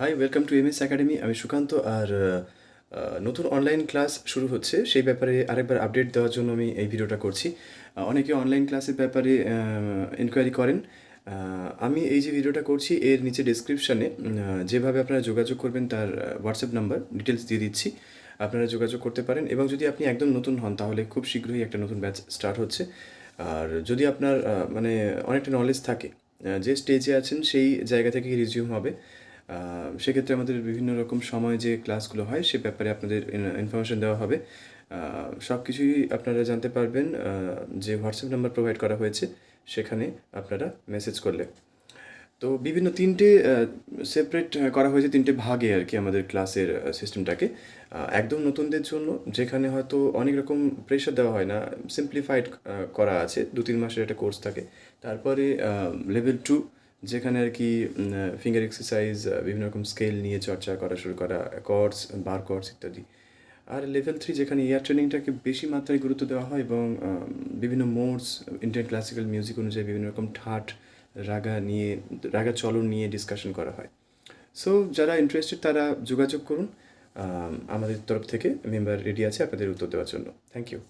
Hi welcome to M S academy আমি সুকান্ত আর নতুন online class শুরু হচ্ছে। সেই ব্যাপারে আরেকবার আপডেট দেওয়ার জন্য আমি এই ভিডিওটা করছি। অনেকে অনলাইন ক্লাসের ব্যাপারে ইনকোয়ারি করেন। আমি এই যে ভিডিওটা করছি, এর নিচে ডিসক্রিপশানে যেভাবে আপনারা যোগাযোগ করবেন তার হোয়াটসঅ্যাপ নাম্বার ডিটেলস দিয়ে দিচ্ছি। আপনারা যোগাযোগ করতে পারেন এবং যদি আপনি একদম নতুন হন, তাহলে খুব শীঘ্রই একটা নতুন ব্যাচ স্টার্ট হচ্ছে। আর যদি আপনার মানে অনেকটা নলেজ থাকে যে স্টেজে আছেন, সেই জায়গা থেকে রিজিউম হবে। সেক্ষেত্রে আমাদের বিভিন্ন রকম সময় যে ক্লাসগুলো হয়, সে ব্যাপারে আপনাদের ইনফরমেশন দেওয়া হবে। সব কিছুই আপনারা জানতে পারবেন যে হোয়াটসঅ্যাপ নাম্বার প্রোভাইড করা হয়েছে, সেখানে আপনারা মেসেজ করলে। তো বিভিন্ন তিনটে সেপারেট করা হয়েছে তিনটে ভাগে আর কি আমাদের ক্লাসের সিস্টেমটাকে একদম নতুনদের জন্য, যেখানে হয়তো অনেক রকম প্রেশার দেওয়া হয় না সিম্পলিফাইড করা আছে দু তিন মাসের একটা কোর্স থাকে। তারপরে লেভেল টু যেখানে আর কি ফিঙ্গার এক্সারসাইজ বিভিন্ন রকম স্কেল নিয়ে চর্চা করা শুরু করা কর্স বার কর্স ইত্যাদি। আর লেভেল থ্রি যেখানে এয়ার ট্রেনিংটাকে বেশি মাত্রায় গুরুত্ব দেওয়া হয় এবং বিভিন্ন মোডস ইন্ডিয়ান ক্লাসিক্যাল মিউজিক অনুযায়ী বিভিন্ন রকম ঠাট, রাগা নিয়ে, রাগা চলন নিয়ে ডিসকাশন করা হয়। সো যারা ইন্টারেস্টেড তারা যোগাযোগ করুন। আমাদের তরফ থেকে মেম্বার রেডি আছে, আপনাদের উত্তর দেওয়ার জন্য। Thank you